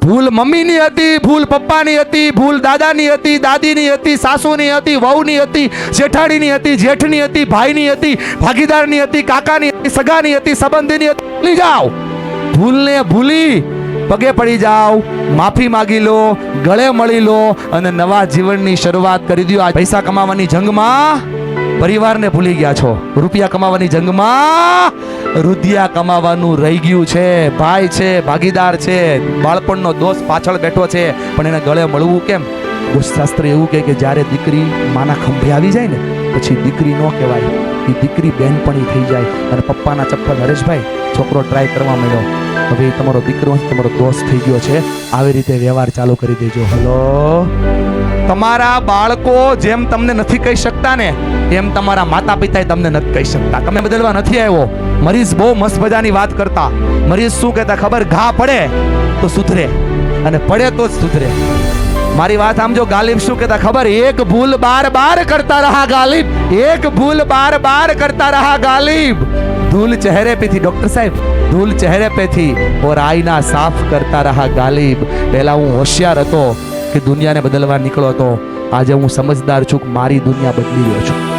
ભૂલ મમ્મીની હતી, ભૂલ પપ્પાની હતી, ભૂલ દાદાની હતી, દાદીની હતી, સાસુની હતી, વહુની હતી, જેઠાણીની હતી, જેઠની હતી, ભાઈની હતી, ભાગીદારની હતી, કાકાની હતી, સગાની હતી, સંબંધીની હતી. ભૂલી જાઓ. ભૂલને ભૂલી પગે પડી જાઓ. માફી માગી લો, ગળે મળી લો અને નવા જીવનની શરૂઆત કરી દો આ પૈસા કમાવાની જંગમાં પરિવારને ભૂલી ગયા છો. રૂપિયા કમાવાની જંગમાં રૂપિયા કમાવાનું રહી ગયું છે, ભાઈ છે, ભાગીદાર છે, બાળપણનો દોસ્ત પાછળ બેઠો છે, પણ એને ગળે મળવું કેમ? શાસ્ત્ર એવું કહે કે જ્યારે દીકરી માના ખંભે આવી જાય ને, પછી દીકરી ન કહેવાય. એ દીકરી બેનપણી થઈ જાય. અને પપ્પાના ચપ્પલ હરેશભાઈ છોકરો ટ્રાય કરવા માંડ્યો. હવે તમારો દીકરો તમારો દોસ્ત થઈ ગયો છે. આવી રીતે વ્યવહાર ચાલુ કરી દેજો. હલો તમારા બાળકો જેમ તમને નથી કહી શકતા ને, એમ તમારા માતા પિતાએ તમને નથી કહી શકતા. તમે બદલવા નથી આવ્યો. મરીઝ બહુ મસ્ત મજાની વાત કરતા. મરીઝ શું કહેતા? ખબર? ઘા પડે તો સુધરે. અને પડે તો જ સુધરે. મારી વાત આમ જો ગાલિબ શું કહેતા? ખબર? એક ભૂલ બાર બાર કરતા રહા ગાલિબ. એક ભૂલ બાર બાર કરતા રહા ગાલિબ. ધૂલ ચહેરે પેથી, ડોક્ટર સાહેબ, ધૂલ ચહેરે પેથી, ઓર આઈના સાફ કરતા રહા ગાલિબ. પહેલા હું હોશિયાર હતો કે દુનિયાને બદલવા નીકળો તો આજે હું સમજદાર છું કે મારી દુનિયા બદલી રહ્યો છું.